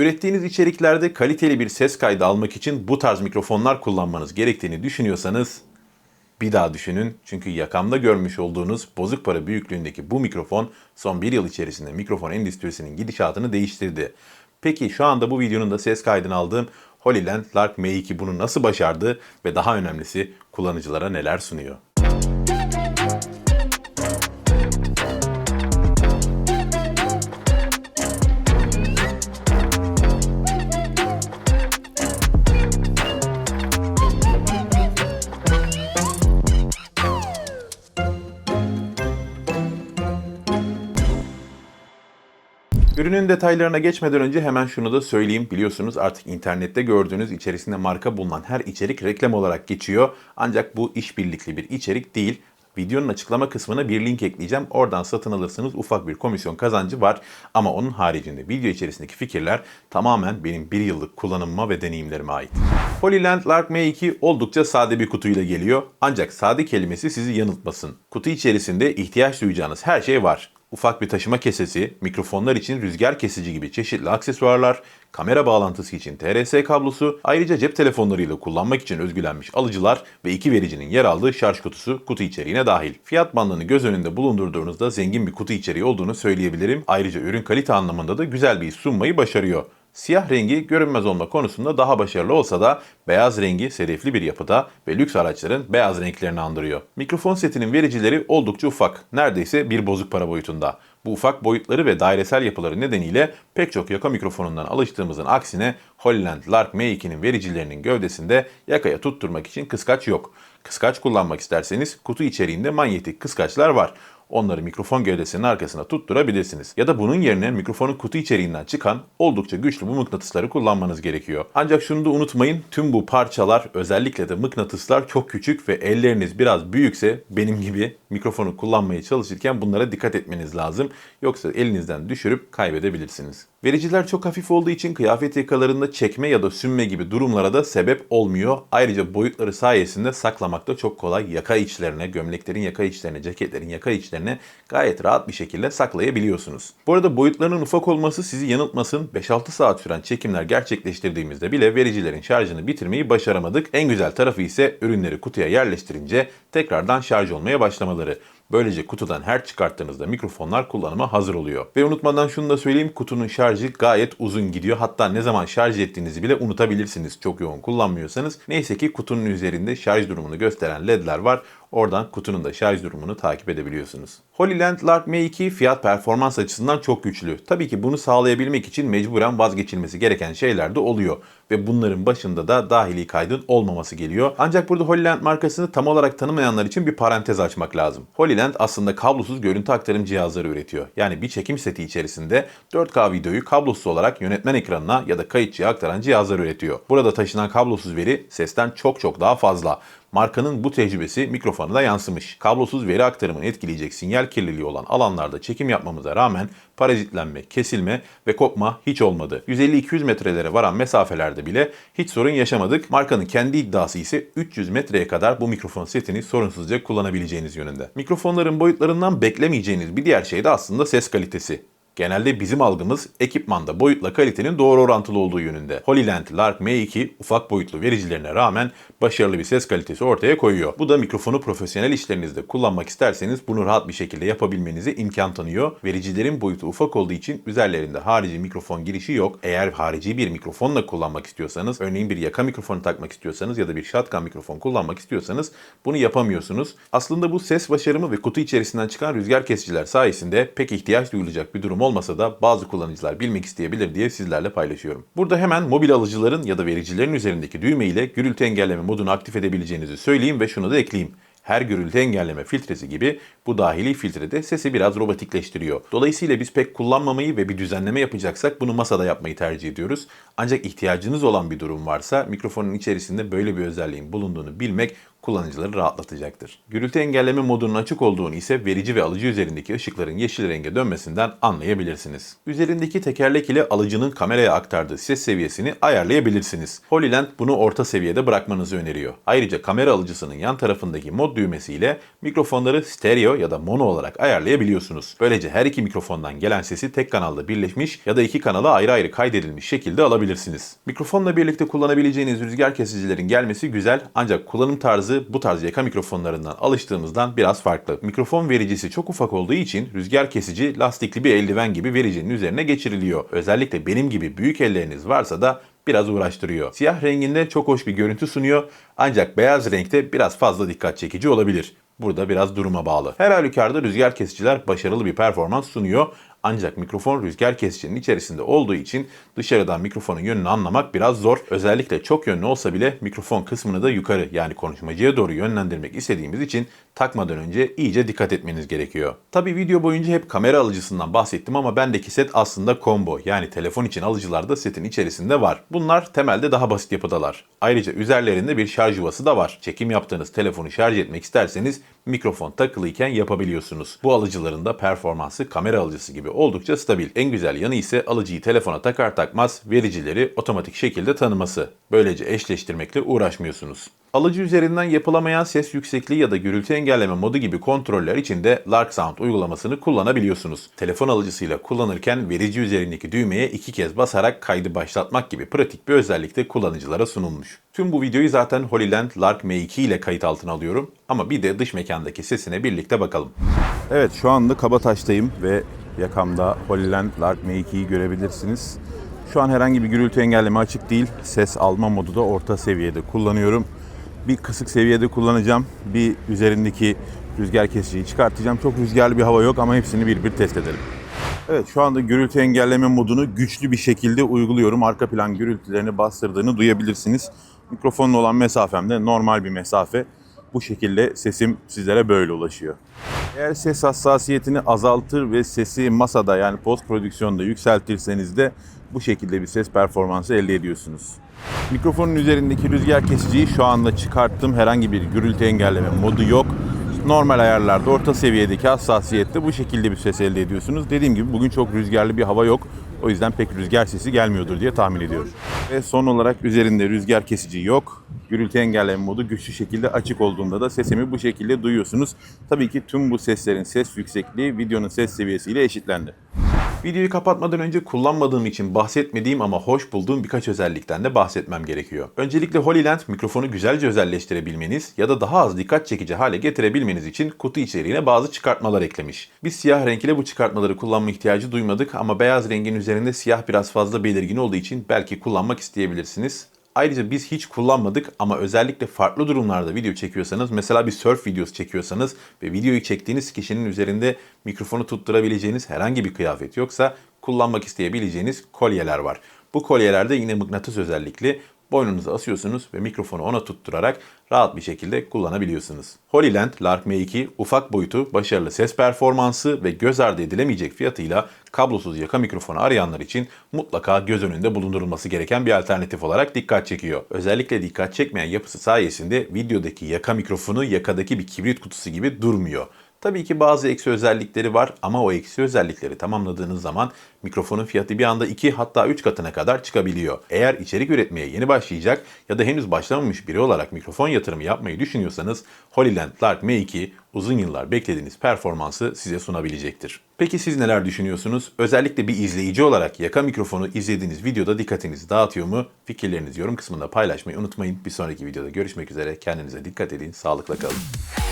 Ürettiğiniz içeriklerde kaliteli bir ses kaydı almak için bu tarz mikrofonlar kullanmanız gerektiğini düşünüyorsanız bir daha düşünün. Çünkü yakamda görmüş olduğunuz bozuk para büyüklüğündeki bu mikrofon son bir yıl içerisinde mikrofon endüstrisinin gidişatını değiştirdi. Peki şu anda bu videonun da ses kaydını aldığım Holyland Lark M2 bunu nasıl başardı ve daha önemlisi kullanıcılara neler sunuyor? Ürünün detaylarına geçmeden önce hemen şunu da söyleyeyim. Biliyorsunuz artık internette gördüğünüz içerisinde marka bulunan her içerik reklam olarak geçiyor. Ancak bu işbirlikli bir içerik değil. Videonun açıklama kısmına bir link ekleyeceğim. Oradan satın alırsınız ufak bir komisyon kazancı var. Ama onun haricinde video içerisindeki fikirler tamamen benim bir yıllık kullanımıma ve deneyimlerime ait. Holyland Lark M2 oldukça sade bir kutuyla geliyor. Ancak sade kelimesi sizi yanıltmasın. Kutu içerisinde ihtiyaç duyacağınız her şey var ufak bir taşıma kesesi, mikrofonlar için rüzgar kesici gibi çeşitli aksesuarlar, kamera bağlantısı için TRS kablosu, ayrıca cep telefonlarıyla kullanmak için özgülenmiş alıcılar ve iki vericinin yer aldığı şarj kutusu kutu içeriğine dahil. Fiyat bandını göz önünde bulundurduğunuzda zengin bir kutu içeriği olduğunu söyleyebilirim. Ayrıca ürün kalite anlamında da güzel bir sunmayı başarıyor. Siyah rengi görünmez olma konusunda daha başarılı olsa da beyaz rengi sedefli bir yapıda ve lüks araçların beyaz renklerini andırıyor. Mikrofon setinin vericileri oldukça ufak, neredeyse bir bozuk para boyutunda. Bu ufak boyutları ve dairesel yapıları nedeniyle pek çok yaka mikrofonundan alıştığımızın aksine Holland Lark M2'nin vericilerinin gövdesinde yakaya tutturmak için kıskaç yok. Kıskaç kullanmak isterseniz kutu içeriğinde manyetik kıskaçlar var. Onları mikrofon gövdesinin arkasına tutturabilirsiniz. Ya da bunun yerine mikrofonun kutu içeriğinden çıkan oldukça güçlü bu mıknatısları kullanmanız gerekiyor. Ancak şunu da unutmayın tüm bu parçalar özellikle de mıknatıslar çok küçük ve elleriniz biraz büyükse benim gibi mikrofonu kullanmaya çalışırken bunlara dikkat etmeniz lazım. Yoksa elinizden düşürüp kaybedebilirsiniz. Vericiler çok hafif olduğu için kıyafet yakalarında çekme ya da sünme gibi durumlara da sebep olmuyor. Ayrıca boyutları sayesinde saklamakta çok kolay yaka içlerine, gömleklerin yaka içlerine, ceketlerin yaka içlerine gayet rahat bir şekilde saklayabiliyorsunuz. Bu arada boyutlarının ufak olması sizi yanıltmasın. 5-6 saat süren çekimler gerçekleştirdiğimizde bile vericilerin şarjını bitirmeyi başaramadık. En güzel tarafı ise ürünleri kutuya yerleştirince tekrardan şarj olmaya başlamaları. Böylece kutudan her çıkarttığınızda mikrofonlar kullanıma hazır oluyor. Ve unutmadan şunu da söyleyeyim kutunun şarjı gayet uzun gidiyor. Hatta ne zaman şarj ettiğinizi bile unutabilirsiniz çok yoğun kullanmıyorsanız. Neyse ki kutunun üzerinde şarj durumunu gösteren ledler var. Oradan kutunun da şarj durumunu takip edebiliyorsunuz. Holyland Lark M2 fiyat performans açısından çok güçlü. Tabii ki bunu sağlayabilmek için mecburen vazgeçilmesi gereken şeyler de oluyor. Ve bunların başında da dahili kaydın olmaması geliyor. Ancak burada Holyland markasını tam olarak tanımayanlar için bir parantez açmak lazım. Holyland aslında kablosuz görüntü aktarım cihazları üretiyor. Yani bir çekim seti içerisinde 4K videoyu kablosuz olarak yönetmen ekranına ya da kayıtçıya aktaran cihazlar üretiyor. Burada taşınan kablosuz veri sesten çok çok daha fazla. Markanın bu tecrübesi mikrofona da yansımış. Kablosuz veri aktarımını etkileyecek sinyal kirliliği olan alanlarda çekim yapmamıza rağmen parazitlenme, kesilme ve kopma hiç olmadı. 150-200 metrelere varan mesafelerde bile hiç sorun yaşamadık. Markanın kendi iddiası ise 300 metreye kadar bu mikrofon setini sorunsuzca kullanabileceğiniz yönünde. Mikrofonların boyutlarından beklemeyeceğiniz bir diğer şey de aslında ses kalitesi. Genelde bizim algımız ekipmanda boyutla kalitenin doğru orantılı olduğu yönünde. Holyland Lark M2 ufak boyutlu vericilerine rağmen başarılı bir ses kalitesi ortaya koyuyor. Bu da mikrofonu profesyonel işlerinizde kullanmak isterseniz bunu rahat bir şekilde yapabilmenize imkan tanıyor. Vericilerin boyutu ufak olduğu için üzerlerinde harici mikrofon girişi yok. Eğer harici bir mikrofonla kullanmak istiyorsanız, örneğin bir yaka mikrofonu takmak istiyorsanız ya da bir shotgun mikrofon kullanmak istiyorsanız bunu yapamıyorsunuz. Aslında bu ses başarımı ve kutu içerisinden çıkan rüzgar kesiciler sayesinde pek ihtiyaç duyulacak bir durum olmasa da bazı kullanıcılar bilmek isteyebilir diye sizlerle paylaşıyorum. Burada hemen mobil alıcıların ya da vericilerin üzerindeki düğme ile gürültü engelleme modunu aktif edebileceğinizi söyleyeyim ve şunu da ekleyeyim her gürültü engelleme filtresi gibi bu dahili filtre de sesi biraz robotikleştiriyor. Dolayısıyla biz pek kullanmamayı ve bir düzenleme yapacaksak bunu masada yapmayı tercih ediyoruz. Ancak ihtiyacınız olan bir durum varsa mikrofonun içerisinde böyle bir özelliğin bulunduğunu bilmek kullanıcıları rahatlatacaktır. Gürültü engelleme modunun açık olduğunu ise verici ve alıcı üzerindeki ışıkların yeşil renge dönmesinden anlayabilirsiniz. Üzerindeki tekerlek ile alıcının kameraya aktardığı ses seviyesini ayarlayabilirsiniz. Holyland bunu orta seviyede bırakmanızı öneriyor. Ayrıca kamera alıcısının yan tarafındaki mod düğmesiyle mikrofonları stereo ya da mono olarak ayarlayabiliyorsunuz. Böylece her iki mikrofondan gelen sesi tek kanalda birleşmiş ya da iki kanala ayrı ayrı kaydedilmiş şekilde alabilirsiniz. Mikrofonla birlikte kullanabileceğiniz rüzgar kesicilerin gelmesi güzel ancak kullanım tarzı bu tarz yaka mikrofonlarından alıştığımızdan biraz farklı. Mikrofon vericisi çok ufak olduğu için rüzgar kesici lastikli bir eldiven gibi vericinin üzerine geçiriliyor. Özellikle benim gibi büyük elleriniz varsa da biraz uğraştırıyor. Siyah renginde çok hoş bir görüntü sunuyor ancak beyaz renkte biraz fazla dikkat çekici olabilir. Burada biraz duruma bağlı. Her halükarda rüzgar kesiciler başarılı bir performans sunuyor. Ancak mikrofon rüzgar kesicinin içerisinde olduğu için dışarıdan mikrofonun yönünü anlamak biraz zor. Özellikle çok yönlü olsa bile mikrofon kısmını da yukarı yani konuşmacıya doğru yönlendirmek istediğimiz için takmadan önce iyice dikkat etmeniz gerekiyor. Tabi video boyunca hep kamera alıcısından bahsettim ama bendeki set aslında combo yani telefon için alıcılar da setin içerisinde var. Bunlar temelde daha basit yapıdalar. Ayrıca üzerlerinde bir şarj yuvası da var. Çekim yaptığınız telefonu şarj etmek isterseniz mikrofon takılıyken yapabiliyorsunuz. Bu alıcıların da performansı kamera alıcısı gibi oldukça stabil. En güzel yanı ise alıcıyı telefona takar takmaz vericileri otomatik şekilde tanıması. Böylece eşleştirmekle uğraşmıyorsunuz. Alıcı üzerinden yapılamayan ses yüksekliği ya da gürültü engelleme modu gibi kontroller için de Lark Sound uygulamasını kullanabiliyorsunuz. Telefon alıcısıyla kullanırken verici üzerindeki düğmeye iki kez basarak kaydı başlatmak gibi pratik bir özellik de kullanıcılara sunulmuş. Tüm bu videoyu zaten Holyland Lark M2 ile kayıt altına alıyorum ama bir de dış mekandaki sesine birlikte bakalım. Evet şu anda Kabataş'tayım ve yakamda Holyland Lark M2'yi görebilirsiniz. Şu an herhangi bir gürültü engelleme açık değil. Ses alma modu da orta seviyede kullanıyorum. Bir kısık seviyede kullanacağım. Bir üzerindeki rüzgar kesiciyi çıkartacağım. Çok rüzgarlı bir hava yok ama hepsini bir bir test edelim. Evet şu anda gürültü engelleme modunu güçlü bir şekilde uyguluyorum. Arka plan gürültülerini bastırdığını duyabilirsiniz. Mikrofonla olan mesafem de normal bir mesafe. Bu şekilde sesim sizlere böyle ulaşıyor. Eğer ses hassasiyetini azaltır ve sesi masada yani post prodüksiyonda yükseltirseniz de bu şekilde bir ses performansı elde ediyorsunuz. Mikrofonun üzerindeki rüzgar kesiciyi şu anda çıkarttım. Herhangi bir gürültü engelleme modu yok. Normal ayarlarda orta seviyedeki hassasiyette bu şekilde bir ses elde ediyorsunuz. Dediğim gibi bugün çok rüzgarlı bir hava yok. O yüzden pek rüzgar sesi gelmiyordur diye tahmin ediyorum. Ve son olarak üzerinde rüzgar kesici yok. Gürültü engelleme modu güçlü şekilde açık olduğunda da sesimi bu şekilde duyuyorsunuz. Tabii ki tüm bu seslerin ses yüksekliği videonun ses seviyesiyle eşitlendi. Videoyu kapatmadan önce kullanmadığım için bahsetmediğim ama hoş bulduğum birkaç özellikten de bahsetmem gerekiyor. Öncelikle Holyland mikrofonu güzelce özelleştirebilmeniz ya da daha az dikkat çekici hale getirebilmeniz için kutu içeriğine bazı çıkartmalar eklemiş. Biz siyah renk ile bu çıkartmaları kullanma ihtiyacı duymadık ama beyaz rengin üzerinde siyah biraz fazla belirgin olduğu için belki kullanmak isteyebilirsiniz. Ayrıca biz hiç kullanmadık ama özellikle farklı durumlarda video çekiyorsanız, mesela bir surf videosu çekiyorsanız ve videoyu çektiğiniz kişinin üzerinde mikrofonu tutturabileceğiniz herhangi bir kıyafet yoksa kullanmak isteyebileceğiniz kolyeler var. Bu kolyelerde yine mıknatıs özellikli boynunuza asıyorsunuz ve mikrofonu ona tutturarak rahat bir şekilde kullanabiliyorsunuz. Holyland Lark M2 ufak boyutu, başarılı ses performansı ve göz ardı edilemeyecek fiyatıyla kablosuz yaka mikrofonu arayanlar için mutlaka göz önünde bulundurulması gereken bir alternatif olarak dikkat çekiyor. Özellikle dikkat çekmeyen yapısı sayesinde videodaki yaka mikrofonu yakadaki bir kibrit kutusu gibi durmuyor. Tabii ki bazı eksi özellikleri var ama o eksi özellikleri tamamladığınız zaman mikrofonun fiyatı bir anda 2 hatta 3 katına kadar çıkabiliyor. Eğer içerik üretmeye yeni başlayacak ya da henüz başlamamış biri olarak mikrofon yatırımı yapmayı düşünüyorsanız Holyland Lark M2 uzun yıllar beklediğiniz performansı size sunabilecektir. Peki siz neler düşünüyorsunuz? Özellikle bir izleyici olarak yaka mikrofonu izlediğiniz videoda dikkatinizi dağıtıyor mu? Fikirlerinizi yorum kısmında paylaşmayı unutmayın. Bir sonraki videoda görüşmek üzere. Kendinize dikkat edin. Sağlıkla kalın.